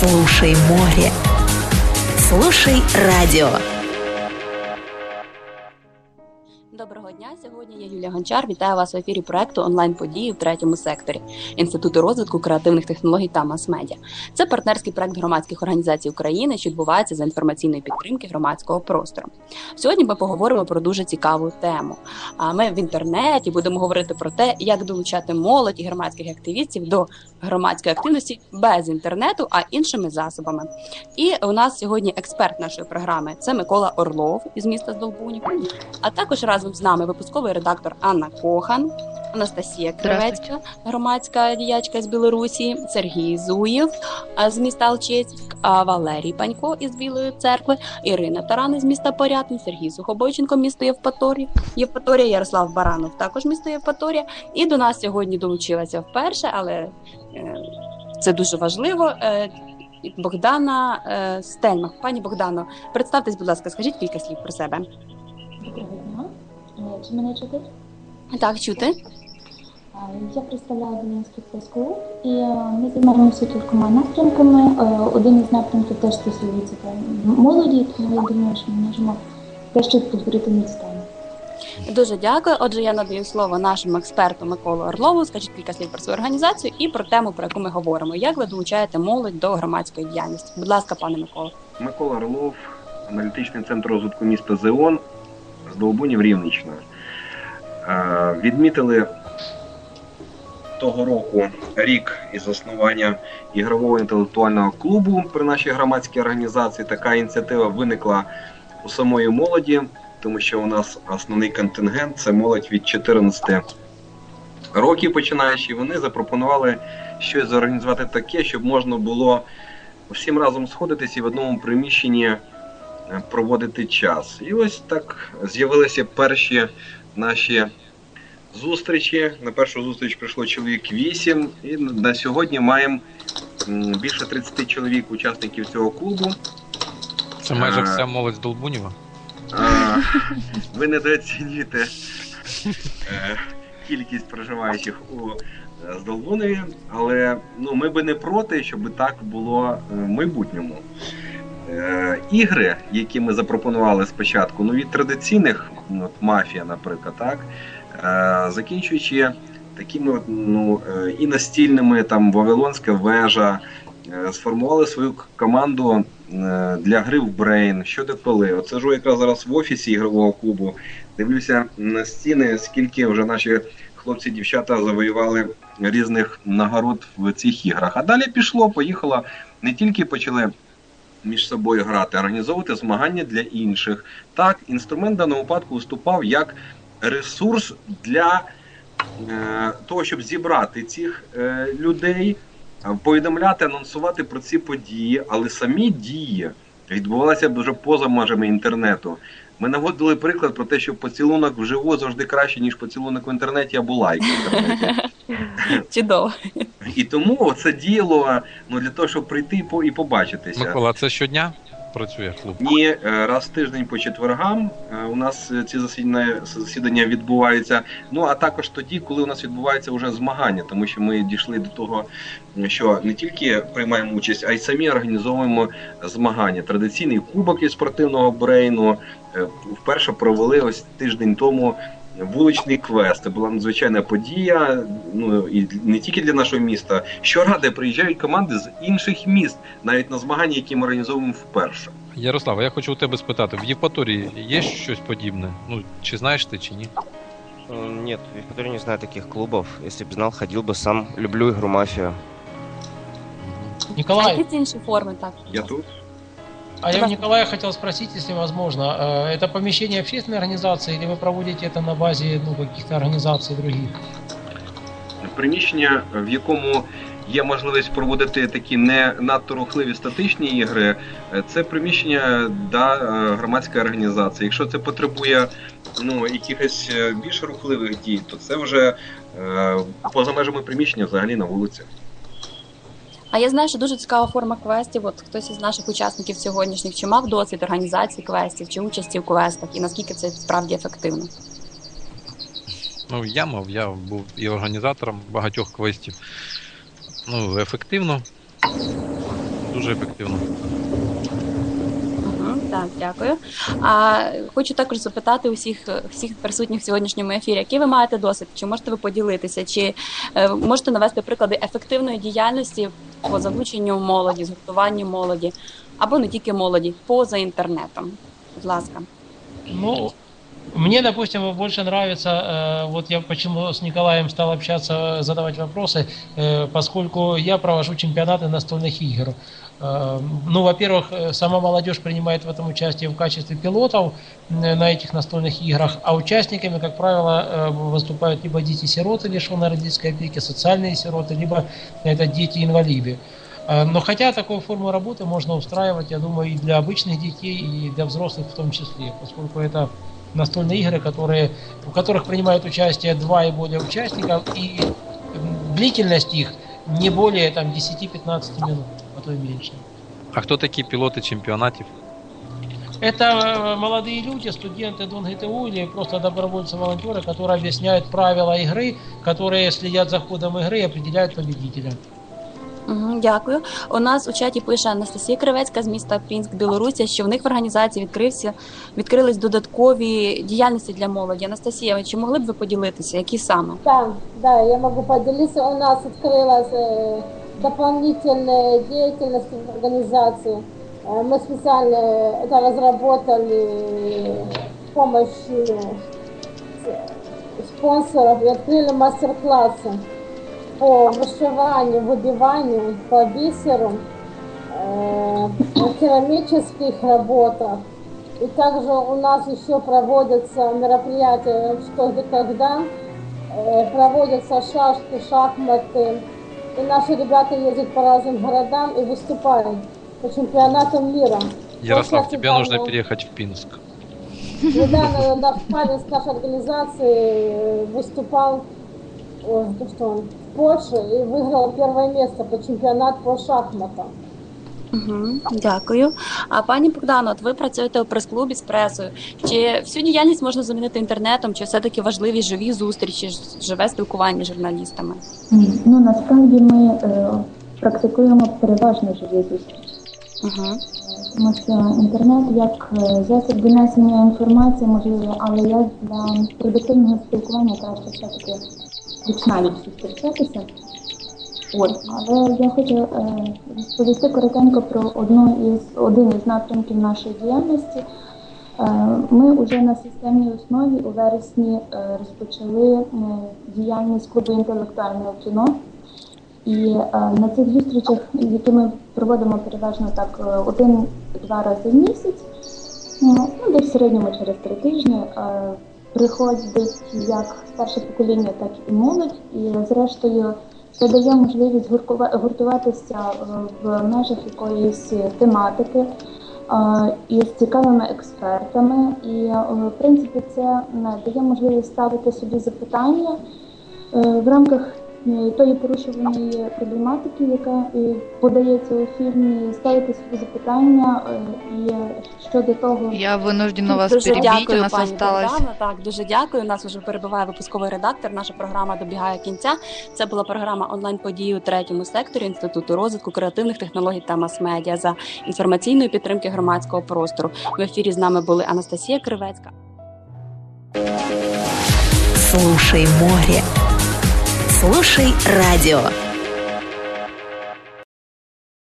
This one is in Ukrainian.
Слушай море. Слушай радіо. Доброго дня. Сьогодні я Юлія Гончар. Вітаю вас в ефірі проекту онлайн події в третьому секторі Інституту розвитку креативних технологій та мас-медіа. Це партнерський проект громадських організацій України, що відбувається за інформаційної підтримки громадського простору. Сьогодні ми поговоримо про дуже цікаву тему. А ми в інтернеті будемо говорити про те, як долучати молодь і громадських активістів до громадської активності без інтернету, а іншими засобами. І у нас сьогодні експерт нашої програми це Микола Орлов із міста Здолбунів, а також разом з нами випусковий редактор Анна Кохан, Анастасія Кривецька, громадська діячка з Білорусі, Сергій Зуєв з міста Алчевськ, а, Валерій Панько із Білої церкви, Ірина Таран із міста Порятин, Сергій Сухобойченко, місто Євпаторія, Євпаторія, Ярослав Баранов, також місто Євпаторія. І до нас сьогодні долучилася вперше, але е, це дуже важливо. Е, Богдана е, Стельмах. Пані Богдано, представтесь, будь ласка, скажіть кілька слів про себе. Доброго дня. Е, Чи мене чути? Так, чути. Е, Я представляю Долинський прес-клуб і е, ми займаємося кількома напрямками. Е, Один із напрямків теж стосується молоді, тому я думаю, що ми можемо дещо цю тему. Дуже дякую. Отже, я надаю слово нашому експерту Миколу Орлову. Скажіть кілька слів про свою організацію і про тему, про яку ми говоримо. Як ви долучаєте молодь до громадської діяльності? Будь ласка, пане Микола. Микола Орлов, аналітичний центр розвитку міста Зеон з Довбунів Рівнична. Е, Відмітили того року рік із заснування ігрового інтелектуального клубу при нашій громадській організації. Така ініціатива виникла у самої молоді, тому що у нас основний контингент це молодь від 14 років починаючи. Вони запропонували щось зорганізувати таке, щоб можна було всім разом сходитись і в одному приміщенні проводити час. І ось так з'явилися перші наші зустрічі. На першу зустріч прийшло чоловік 8, і на сьогодні маємо більше 30 чоловік учасників цього клубу. Це майже Е, вся молодь Долбунєва. А, ви недооцінюєте е, кількість проживаючих у е, Здолбунові, але ну, ми би не проти, щоб так було е, в майбутньому. Е, Ігри, які ми запропонували спочатку, ну від традиційних, от мафія, наприклад, так, е, закінчуючи такими от, ну, е, і настільними, там Вавилонська вежа, сформували свою команду для гри в Брейн, що де коли. Оце ж якраз зараз в офісі ігрового клубу. Дивлюся на стіни, скільки вже наші хлопці дівчата завоювали різних нагород в цих іграх. А далі пішло, поїхало. Не тільки почали між собою грати, організовувати змагання для інших. Так, інструмент в даному випадку виступав як ресурс для е, того, щоб зібрати цих е, людей, повідомляти, анонсувати про ці події, але самі дії відбувалися дуже поза межами інтернету. Ми наводили приклад про те, що поцілунок вживу завжди краще, ніж поцілунок в інтернеті або лайк в інтернеті. Чудово. І тому це діяло ну, для того, щоб прийти по- і побачитися. Микола, це щодня працює клуб. Ні, е, раз в тиждень по четвергам е, у нас е, ці засідання, засідання відбуваються. Ну а також тоді, коли у нас відбувається вже змагання, тому що ми дійшли до того, що не тільки приймаємо участь, а й самі організовуємо змагання. Традиційний кубок із спортивного брейну вперше провели ось тиждень тому. Вуличний квест це була надзвичайна подія. Ну і не тільки для нашого міста. Щоради приїжджають команди з інших міст, навіть на змагання, які ми організовуємо вперше. Ярослава, я хочу у тебе спитати: в Євпаторії є щось подібне? Ну, чи знаєш ти, чи ні? Э, Нет, в Екатерине не знаю таких клубов. Если бы знал, ходил бы сам. Люблю игру мафию. А Николай, які ці інші форми так? Я тут. а я у Николая хотел спросить, если возможно, э, это помещение общественной организации или вы проводите это на базе ну, каких-то организаций других? приміщення, в якому є можливість проводити такі не надто рухливі статичні ігри. е, Це приміщення да, е, громадської організації. Якщо це потребує ну, якихось е, більш рухливих дій, то це вже е, поза межами приміщення взагалі на вулиці. А я знаю, що дуже цікава форма квестів. От хтось із наших учасників сьогоднішніх чи мав досвід організації квестів чи участі в квестах, і наскільки це справді ефективно? Ну, я мав, я був і організатором багатьох квестів. Ну, ефективно. дуже ефективно. Мгм, Так, дякую. А хочу також запитати усіх всіх присутніх в сьогоднішньому ефірі, який ви маєте досвід? Чи можете ви поділитися? Чи е, можете навести приклади ефективної діяльності по залученню молоді, згуртуванню молоді або не тільки молоді, поза інтернетом? Будь ласка. Ну, мне, допустим, больше нравится, э, вот я почему с Николаем стал общаться, задавать вопросы, э, поскольку я провожу чемпионаты настольных игр. Э, ну, во-первых, э, сама молодежь принимает в этом участие в качестве пилотов на этих настольных играх, а участниками, как правило, э, выступают либо дети-сироты, лишенные родительской опеки, социальные сироты, либо это дети-инвалиды. Э, Но хотя такую форму работы можно устраивать, я думаю, и для обычных детей, и для взрослых в том числе, поскольку это настольные игры, которые, в которых принимают участие два и более участников, и длительность их не более там, 10-15 минут, а то и меньше. А хто такі пілоти чемпіонатів? Это э, молодые люди, студенты ДонГТУ или просто добровольцы-волонтеры, которые объясняют правила игры, которые следят за ходом игры и определяют победителя. Мгм, Дякую. У нас у чаті пише Анастасія Кривецька з міста Пінськ, Білорусі, що в них в організації відкрився відкрились додаткові діяльності для молоді. Анастасія, ви чи могли б ви поділитися? Які саме? Да, да, я могу поделиться. У нас открылась э, дополнительная деятельность в организации. Э, мы специально это разработали с помощью с- спонсоров и открыли мастер-классы По вышиванию, выбиванию, по бисеру, э, керамических работах. И также у нас еще проводятся мероприятия «Что, где, когда», Э, проводятся шашки, шахматы. И наши ребята ездят по разным городам и выступают по чемпионатам мира. Ярослав, Вот, тебе нужно переехать в Пинск. Недавно наш парень с нашей организации э, выступал ой, ну что он, в Польше и выиграл первое место по чемпионату по шахматам. Угу, дякую. А пані Богдано, от ви працюєте у прес-клубі з пресою. Чи всю діяльність можна замінити інтернетом, чи все-таки важливі живі зустрічі, живе спілкування з журналістами? Ну насправді ми е, практикуємо переважно живі зустрічі. Угу. Тому що інтернет як е, засіб донесення інформації можливо, але як для продуктивного спілкування краще все-таки вічнавіч зустрічатися. От, але я хочу е, розповісти коротенько про одну із один із напрямків нашої діяльності. Е, Ми вже на системній основі у вересні е, розпочали е, діяльність клубу інтелектуального кіно. І е, на цих зустрічах, які ми проводимо переважно так е, один-два рази в місяць, ну ну, десь в середньому через три тижні, приходить як старше покоління, так і молодь. І зрештою це дає можливість гуртуватися е, в межах якоїсь тематики е, із цікавими експертами. І е, в принципі це дає можливість ставити собі запитання в рамках тої порушуваної проблематики, яка е, подається у фільмі, ставити собі запитання е, і щодо того, Я вынуждена вас дуже перебить, дякую, у нас пані осталось... Богдана. Так, дуже дякую. У нас вже перебуває випусковий редактор. Наша програма добігає кінця. Це була програма онлайн події у третьому секторі Інституту розвитку креативних технологій та мас-медіа за інформаційної підтримки громадського простору. В ефірі з нами були Анастасія Кривецька. Слушай море. Слушай радио.